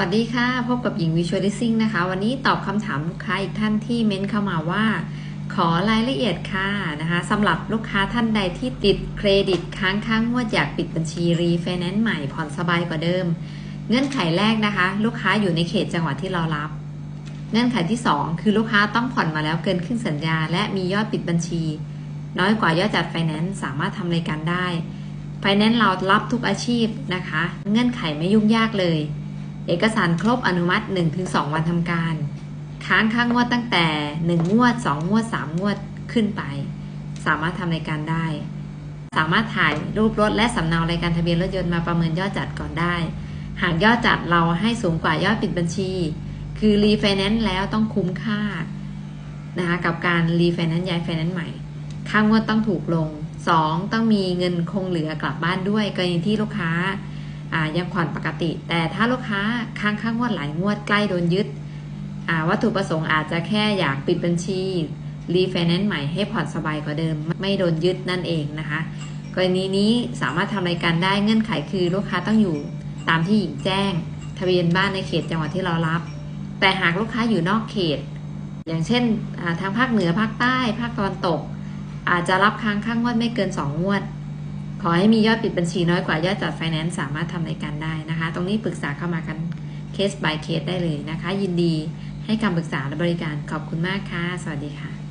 วัสดีค่ะ พบกับหญิง Visualizing นะคะ วันนี้ตอบคำถามลูกค้าอีกท่านที่เม้นเข้ามาว่า ขอรายละเอียดค่ะนะคะสำหรับลูกค้าท่านใดที่ติดเครดิตค้างค้างงวดอยากปิดบัญชีรีไฟแนนซ์ใหม่ผ่อนสบายกว่าเดิม เงื่อนไขแรกนะคะ ลูกค้าอยู่ในเขตจังหวัดที่เรารับ เงื่อนไขที่ 2 คือลูกค้าต้องผ่อนมาแล้วเกินครึ่งสัญญา และมียอดปิดบัญชี น้อยกว่ายอดจัดไฟแนนซ์สามารถทำรายการได้ไฟแนนซ์เรารับทุกอาชีพนะคะ เงื่อนไขไม่ยุ่งยากเลย เอกสารครบอนุมัติ 1-2 วันทำการ ค้างค่างวดตั้งแต่ 1 งวด 2 งวด 3 งวดขึ้นไป สามารถทำรายการได้ สามารถถ่ายรูปรถและสำเนารายการทะเบียนรถยนต์มาประเมินยอดจัดก่อนได้ หากยอดจัดเราให้สูงกว่ายอดปิดบัญชี คือรีไฟแนนซ์แล้วต้องคุ้มค่านะคะกับการรีไฟแนนซ์ย้ายไฟแนนซ์ใหม่ ค่างวดต้องถูกลง 2 ต้องมีเงินคงเหลือกลับบ้านด้วยกรณีที่ลูกค้าอ่า ยังผ่อนปกติ แต่ถ้าลูกค้าค้างค่างวดหลายงวดใกล้โดนยึดวัตถุประสงค์อาจจะแค่อยากปิดบัญชีรีไฟแนนซ์ใหม่ให้ผ่อนสบายกว่าเดิม ไม่โดนยึดนั่นเองนะคะกรณีนี้สามารถทำรายการได้เงื่อนไขคือลูกค้าต้องอยู่ตามที่หญิงแจ้ง ทะเบียนบ้านในเขตจังหวัดที่เรารับ แต่หากลูกค้าอยู่นอกเขต อย่างเช่นทางภาคเหนือภาคใต้ ภาคตะวันตก อาจจะรับค้างข้างงวดไม่เกิน 2 งวด ขอให้มียอดปิดบัญชีน้อยกว่ายอดจัดไฟแนนซ์สามารถทำรายการได้นะคะ ตรงนี้ปรึกษาเข้ามากันเคส by เคสได้เลยนะคะ ยินดีให้คำปรึกษาและบริการขอบคุณมากค่ะ สวัสดีค่ะ